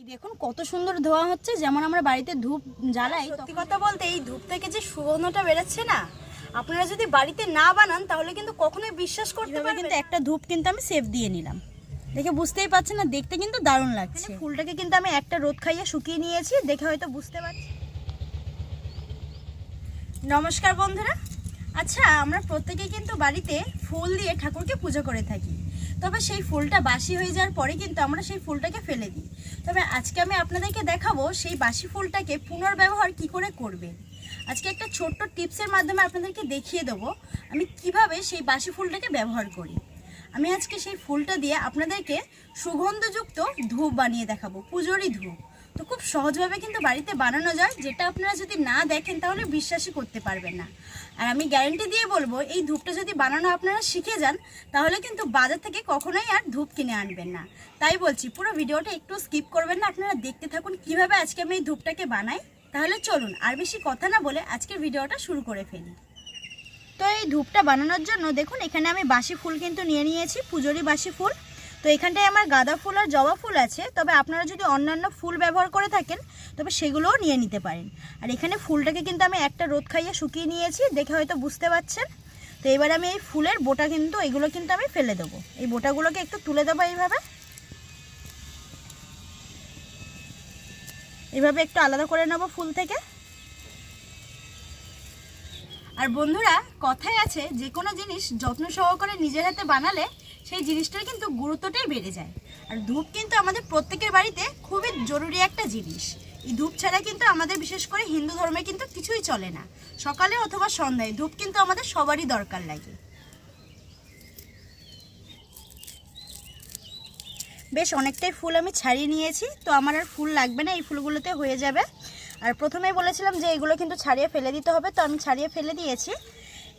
এই দেখুন কত সুন্দর ধোয়া হচ্ছে যেমন আমরা বাড়িতে ধূপ জ্বালাই সত্যি কথা বলতে এই ধূপ থেকে যে সুগন্ধটা বেরোচ্ছে না আপনারা যদি বাড়িতে না বানান তাহলে কিন্তু কখনোই বিশ্বাস করতে পারবেন কিন্তু একটা ধূপ কিন্তু আমি সেভ দিয়ে নিলাম। দেখে বুঝতেই পারছেন না দেখতে কিন্তু দারুণ লাগছে। ফুলটাকে কিন্তু আমি একটা রোদ খাইয়ে শুকিয়ে নিয়েছি দেখে হয়তো বুঝতে পারছি। নমস্কার বন্ধুরা। আচ্ছা আমরা প্রত্যেকেই কিন্তু বাড়িতে ফুল দিয়ে ঠাকুরকে পুজো করে থাকি। তবে সেই ফুলটা বাসি হয়ে যাওয়ার পরে কিন্তু আমরা সেই ফুলটাকে ফেলে দিই। তবে আজকে আমি আপনাদেরকে দেখাবো সেই বাসি ফুলটাকে পুনর্ব্যবহার কি করে করবে। আজকে একটা ছোট্ট টিপসের মাধ্যমে আপনাদেরকে দেখিয়ে দেবো আমি কীভাবে সেই বাসি ফুলটাকে ব্যবহার করি। আমি আজকে সেই ফুলটা দিয়ে আপনাদেরকে সুগন্ধযুক্ত ধূপ বানিয়ে দেখাবো, পুজোরই ধূপ। তো খুব সহজভাবে কিন্তু বাড়িতে বানানো যায়, যেটা আপনারা যদি না দেখেন তাহলে বিশ্বাসই করতে পারবেন না। আর আমি গ্যারেন্টি দিয়ে বলব, এই ধূপটা যদি বানানো আপনারা শিখে যান, তাহলে কিন্তু বাজার থেকে কখনোই আর ধূপ কিনে আনবেন না। তাই বলছি, পুরো ভিডিওটা একটু স্কিপ করবেন না, আপনারা দেখতে থাকুন কীভাবে আজকে আমি এই ধূপটাকে বানাই। তাহলে চলুন, আর বেশি কথা না বলে আজকের ভিডিওটা শুরু করে ফেলি। তো এই ধূপটা বানানোর জন্য দেখুন, এখানে আমি বাসি ফুল কিন্তু নিয়ে নিয়েছি পুজোরি বাসি ফুল। তো এখানটায় আমার গাঁদা ফুল আর জবা ফুল আছে, তবে আপনারা যদি অন্যান্য ফুল ব্যবহার করে থাকেন, তবে সেগুলোও নিয়ে নিতে পারেন। আর এখানে ফুলটাকে কিন্তু আমি একটা রোদ খাইয়ে শুকিয়ে নিয়েছি, দেখে হয়তো বুঝতে পারছেন। তো এবার আমি এই ফুলের বোটা কিন্তু, এগুলো কিন্তু আমি ফেলে দেবো। এই বোটাগুলোকে একটু তুলে দেবো এইভাবে। এইভাবে একটু আলাদা করে নেব ফুল থেকে। আর বন্ধুরা কথাই আছে, যে কোনো জিনিস যত্ন সহকারে নিজের হাতে বানালে সেই জিনিসটার কিন্তু গুরুত্বটাই বেড়ে যায়। আর ধূপ কিন্তু আমাদের প্রত্যেকের বাড়িতে খুবই জরুরি একটা জিনিস। এই ধূপ ছাড়া কিন্তু আমাদের বিশেষ করে হিন্দু ধর্মে কিন্তু কিছুই চলে না। সকালে অথবা সন্ধ্যায় ধূপ কিন্তু আমাদের সবারই দরকার লাগে। বেশ, অনেকটাই ফুল আমি ছাড়িয়ে নিয়েছি। তো আমার আর ফুল লাগবে না, এই ফুলগুলোতে হয়ে যাবে। আর প্রথমেই বলেছিলাম যে এগুলো কিন্তু ছাড়িয়ে ফেলে দিতে হবে। তো আমি ছাড়িয়ে ফেলে দিয়েছি।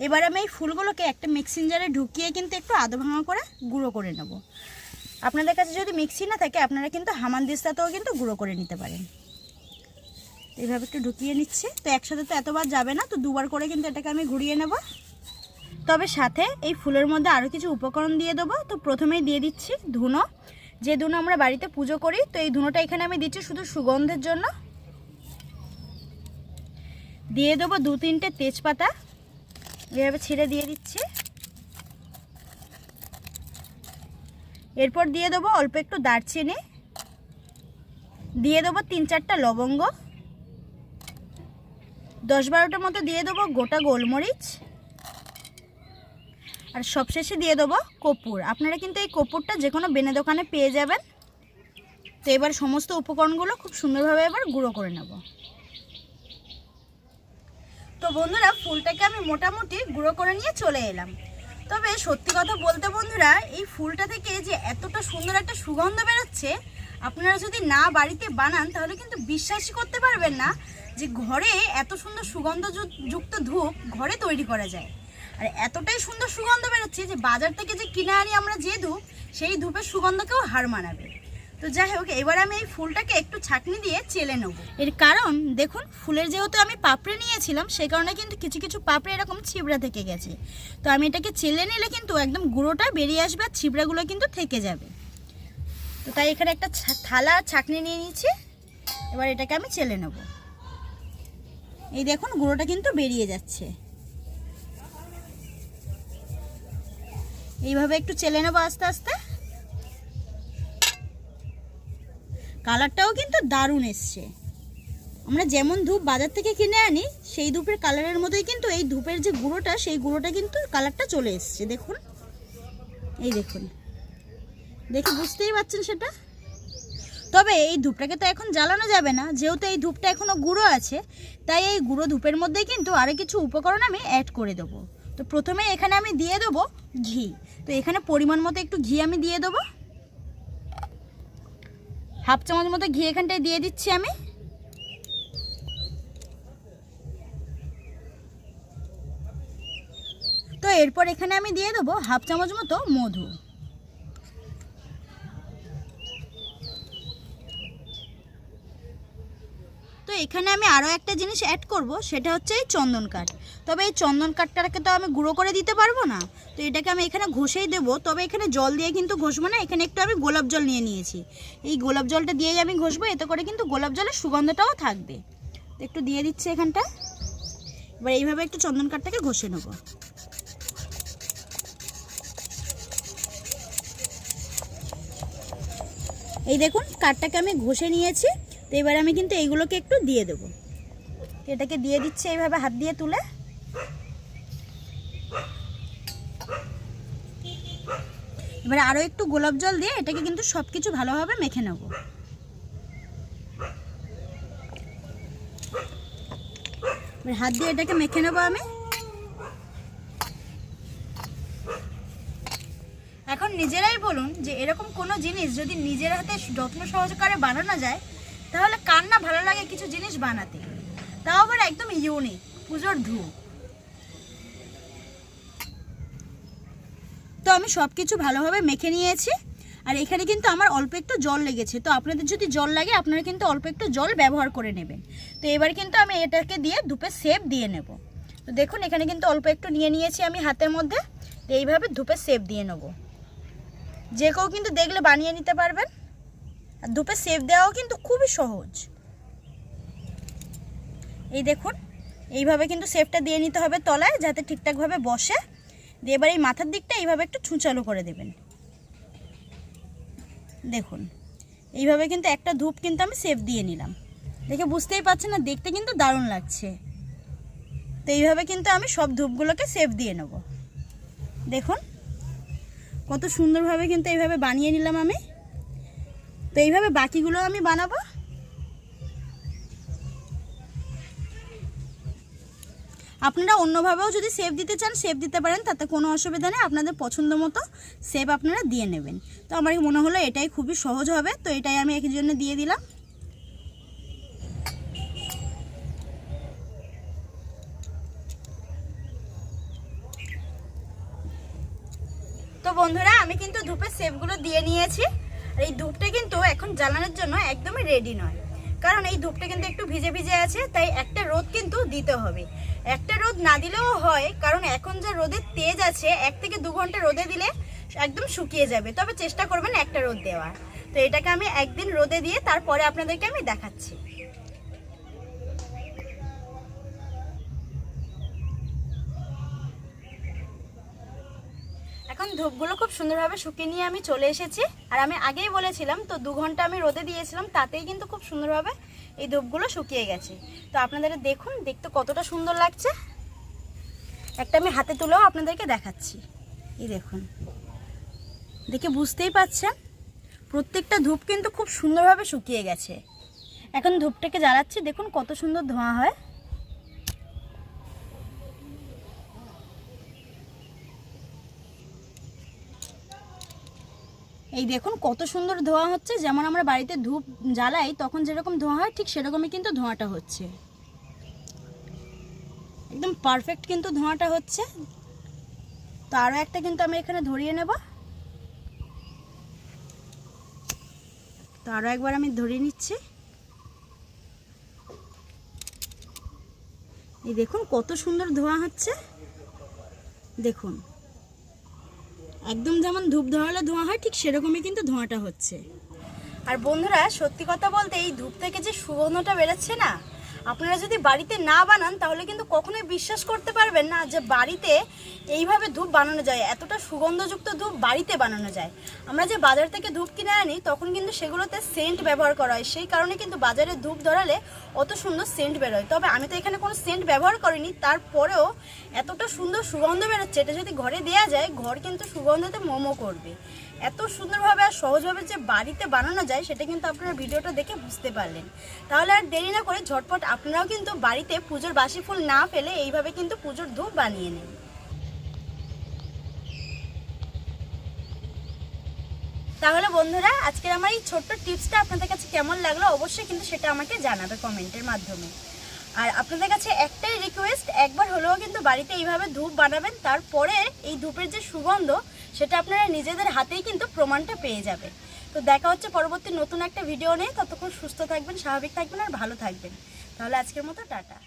এবার আমি এই ফুলগুলোকে একটা মিক্সিং জারে ঢুকিয়ে কিন্তু একটু আধ ভাঙা করে গুঁড়ো করে নেব। আপনাদের কাছে যদি মিক্সি না থাকে, আপনারা কিন্তু হামান দিস্তাতেও কিন্তু গুঁড়ো করে নিতে পারেন। এইভাবে একটু ঢুকিয়ে নিচ্ছি। তো একসাথে তো এতবার যাবে না, তো দুবার করে কিন্তু এটাকে আমি ঘুরিয়ে নেব। তবে সাথে এই ফুলের মধ্যে আরও কিছু উপকরণ দিয়ে দেবো। তো প্রথমেই দিয়ে দিচ্ছি ধুনো। যে ধুনো আমরা বাড়িতে পুজো করি, তো এই ধুনোটা এখানে আমি দিচ্ছি শুধু সুগন্ধের জন্য। দিয়ে দেবো দু তিনটে তেজপাতা। এভাবে ছিঁড়ে দিয়ে দিচ্ছি। এরপর দিয়ে দেবো অল্প একটু দারচিনি। দিয়ে দেবো তিন চারটা লবঙ্গ। দশ বারোটার মতো দিয়ে দেবো গোটা গোলমরিচ। আর সবশেষে দিয়ে দেবো কর্পূর আপনারা কিন্তু এই কর্পূরটা যে কোনো বেনে দোকানে পেয়ে যাবেন। তো এবার সমস্ত উপকরণগুলো খুব সুন্দরভাবে এবার গুঁড়ো করে নেব। তো বন্ধুরা, ফুলটাকে আমি মোটামুটি গুঁড়ো করে নিয়ে চলে এলাম। তবে সত্যি কথা বলতে বন্ধুরা, এই ফুলটা থেকে যে এতটা সুন্দর একটা সুগন্ধ বেরোচ্ছে, আপনারা যদি না বাড়িতে বানান, তাহলে কিন্তু বিশ্বাসই করতে পারবেন না যে ঘরে এত সুন্দর সুগন্ধ যুক্ত ধূপ ঘরে তৈরি করা যায়। আর এতটাই সুন্দর সুগন্ধ বেরোচ্ছে যে বাজার থেকে যে কিনে আনি আমরা যে ধূপ, সেই ধূপের সুগন্ধকেও হার মানাবে। তো যাই হোক, এবার আমি এই ফুলটাকে একটু ছাকনি দিয়ে চেলে নেব। এর কারণ, দেখুন, ফুলের যেহেতু আমি পাপড়ে নিয়েছিলাম সেই কারণে কিন্তু কিছু কিছু পাপড়ে এরকম ছিবড়া থেকে গেছে। তো আমি এটাকে চেলে নিলে কিন্তু একদম গুঁড়োটা বেরিয়ে আসবে আর ছিবড়াগুলো কিন্তু থেকে যাবে। তো তাই এখানে একটা থালা, ছাকনি নিয়ে নিয়েছি। এবার এটাকে আমি চেলে নেব। এই দেখুন, গুঁড়োটা কিন্তু বেরিয়ে যাচ্ছে। এইভাবে একটু চেলে নেব আস্তে আস্তে। কালারটাও কিন্তু দারুণ এসছে। আমরা যেমন ধূপ বাজার থেকে কিনে আনি, সেই ধূপের কালারের মতোই কিন্তু এই ধূপের যে গুঁড়োটা, সেই গুঁড়োটা কিন্তু কালারটা চলে এসছে। দেখুন, এই দেখুন। দেখে বুঝতেই পারছেন সেটা? তবে এই ধূপটাকে তো এখন জ্বালানো যাবে না। যেহেতু এই ধূপটা এখনও গুঁড়ো আছে, তাই এই গুঁড়ো ধূপের মধ্যে কিন্তু আরও কিছু উপকরণ আমি অ্যাড করে দেবো। তো প্রথমে এখানে আমি দিয়ে দেবো ঘি। তো এখানে পরিমাণ মতো একটু ঘি আমি দিয়ে দেবো। হাফ চামচ মতো ঘি এখানটায় দিয়ে দিচ্ছি আমি। তো এরপর এখানে আমি দিয়ে দেবো হাফ চামচ মতো মধু। এখানে আমি আরও একটা জিনিস অ্যাড করব, সেটা হচ্ছে এই চন্দন কাঠ। তবে এই চন্দন কাঠটাকে তো আমি গুঁড়ো করে দিতে পারব না, তো এটাকে আমি এখানে ঘষেই দেবো। তবে এখানে জল দিয়ে কিন্তু ঘষবো না, এখানে একটু আমি গোলাপ জল নিয়ে নিয়েছি। এই গোলাপ জলটা দিয়েই আমি ঘষবো, এতে করে কিন্তু গোলাপ জলের সুগন্ধটাও থাকবে। তো একটু দিয়ে দিচ্ছি এখানটা। এবার এইভাবে একটু চন্দন কাঠটাকে ঘষে নেব। এই দেখুন, কাঠটাকে আমি ঘষে নিয়েছি। তো এবার আমি কিন্তু এইগুলোকে একটু দিয়ে দেবো। এটাকে দিয়ে দিচ্ছে এইভাবে হাত দিয়ে তুলে। এবারে আরও একটু গোলাপ জল দিয়ে এটাকে কিন্তু সব কিছু ভালোভাবে মেখে নেব। এবার হাত দিয়ে এটাকে মেখে নেব আমি। এখন নিজেরাই বলুন যে এরকম কোনো জিনিস যদি নিজের হাতে যত্ন সহকারে বানানো যায় তাহলে কার না ভালো লাগে কিছু জিনিস বানাতে। তাও আবার একদম ইউনিক, পুজোর ধূপ। তো আমি সব কিছু ভালোভাবে মেখে নিয়েছি, আর এখানে কিন্তু আমার অল্প একটু জল লেগেছে। তো আপনাদের যদি জল লাগে, আপনারা কিন্তু অল্প একটু জল ব্যবহার করে নেবেন। তো এবার কিন্তু আমি এটাকে দিয়ে ধূপে সেপ দিয়ে নেব। তো দেখুন, এখানে কিন্তু অল্প একটু নিয়ে নিয়েছি আমি হাতের মধ্যে। তো এইভাবে ধূপে সেপ দিয়ে নেব। যে কেউ কিন্তু দেখলে বানিয়ে নিতে পারবেন। ধূপে সেপ দেওয়াও কিন্তু খুবই সহজ। এই দেখুন, এইভাবে কিন্তু সেপটা দিয়ে নিতে হবে তলায়, যাতে ঠিকঠাকভাবে বসে। দিয়ে এবার এই মাথার দিকটা এইভাবে একটু ছুঁচালো করে দেবেন। দেখুন, এইভাবে কিন্তু একটা ধূপ কিন্তু আমি সেভ দিয়ে নিলাম। দেখে বুঝতেই পারছেন না, দেখতে কিন্তু দারুণ লাগছে। তো এইভাবে কিন্তু আমি সব ধূপগুলোকে সেভ দিয়ে নেব। দেখুন, কত সুন্দরভাবে কিন্তু এইভাবে বানিয়ে নিলাম আমি। তো এইভাবে বাকিগুলো আমি বানাবো। আপনারা অন্যভাবেও যদি সেভ দিতে চান সেভ দিতে পারেন, তাতে কোনো অসুবিধা নেই। আপনাদের পছন্দ মতো সেভ আপনারা দিয়ে নেবেন। তো আমার মনে হলো এটাই খুবই সহজ হবে। তো এটাই আমি এর জন্য দিয়ে দিলাম। তো বন্ধুরা, আমি কিন্তু ধূপের সেপগুলো দিয়ে নিয়েছি। আর এই ধূপটা কিন্তু এখন জ্বালানোর জন্য একদমই রেডি নয়। কারণ এই ধূপটা কিন্তু একটু ভিজে ভিজে আছে, তাই একটা রোদ কিন্তু দিতে হবে। একটা রোদ না দিলেও হয়, কারণ এখন যা রোদের তেজ আছে, এক থেকে দু ঘণ্টা রোদে দিলে একদম শুকিয়ে যাবে। তবে চেষ্টা করবেন একটা রোদ দেওয়ার। তো এটাকে আমি একদিন রোদে দিয়ে তারপরে আপনাদেরকে আমি দেখাচ্ছি। এখন ধূপগুলো খুব সুন্দরভাবে শুকিয়ে নিয়ে আমি চলে এসেছি। আর আমি আগেই বলেছিলাম, তো দু ঘণ্টা আমি রোদে দিয়েছিলাম, তাতেই কিন্তু খুব সুন্দরভাবে এই ধূপগুলো শুকিয়ে গেছে। তো আপনাদের দেখুন, দেখতে কতটা সুন্দর লাগছে। একটা আমি হাতে তুলেও আপনাদেরকে দেখাচ্ছি। এই দেখুন। দেখে বুঝতেই পাচ্ছেন, প্রত্যেকটা ধূপ কিন্তু খুব সুন্দরভাবে শুকিয়ে গেছে। এখন ধূপটাকে জ্বালাচ্ছি, দেখুন কত সুন্দর ধোঁয়া হয়। এই দেখুন কত সুন্দর ধোঁয়া হচ্ছে। যেমন আমরা বাড়িতে ধূপ জ্বালাই, তখন যেরকম ধোঁয়া হয়, ঠিক সেরকমই কিন্তু ধোঁয়াটা হচ্ছে। একদম পারফেক্ট কিন্তু ধোঁয়াটা হচ্ছে। তো আরও একটা কিন্তু আমি এখানে ধরিয়ে নেব। তো আরও একবার আমি ধরিয়ে নিচ্ছি। এই দেখুন কত সুন্দর ধোঁয়া হচ্ছে। দেখুন। একদম যেমন ধূপ ধরালে ধোঁয়া হয়, ঠিক সেরকমই কিন্তু ধোঁয়াটা হচ্ছে। আর বন্ধুরা, সত্যি কথা বলতে এই ধূপ থেকে যে সুগন্ধটা বেরোচ্ছে না আপনারা যদি বাড়িতে না বানান, তাহলে কিন্তু কখনোই বিশ্বাস করতে পারবেন না যে বাড়িতে এইভাবে ধূপ বানানো যায়, এতটা সুগন্ধযুক্ত ধূপ বাড়িতে বানানো যায়। আমরা যে বাজার থেকে ধূপ কিনে আনি, তখন কিন্তু সেগুলোতে সেন্ট ব্যবহার করা হয়। সেই কারণে কিন্তু বাজারে ধূপ ধরালে অত সুন্দর সেন্ট বেরোয়। তবে আমি তো এখানে কোনো সেন্ট ব্যবহার করিনি, তারপরেও এতটা সুন্দর সুগন্ধ বেরোচ্ছে, এটা যদি ঘরে দেওয়া যায়, ঘর কিন্তু সুগন্ধতে মোমো করবে। এত সুন্দরভাবে আর সহজভাবে যে বাড়িতে বানানো যায়, সেটা কিন্তু আপনারা ভিডিওটা দেখে বুঝতে পারলেন। তাহলে আর দেরি না করে ঝটপট আপনারাও কিন্তু বাড়িতে পুজোর বাসি ফুল না ফেলে এইভাবে কিন্তু পুজোর ধূপ বানিয়ে নিন। তাহলে বন্ধুরা, আজকের আমার এই ছোট্ট টিপসটা আপনাদের কাছে কেমন লাগল অবশ্যই কিন্তু সেটা আমাকে জানাবে কমেন্টের মাধ্যমে। আর আপনাদের কাছে একটাই রিকোয়েস্ট একবার হলেও কিন্তু বাড়িতে এইভাবে ধূপ বানাবেন, তারপরে এই ধূপের যে সুগন্ধ, সেটা আপনারা নিজেদের হাতেই কিন্তু প্রমাণটা পেয়ে যাবে। তো দেখা হচ্ছে পরবর্তী নতুন একটা ভিডিও নিয়ে। ততক্ষণ সুস্থ থাকবেন, স্বাভাবিক থাকবেন আর ভালো থাকবেন। তাহলে আজকের মতো টাটা।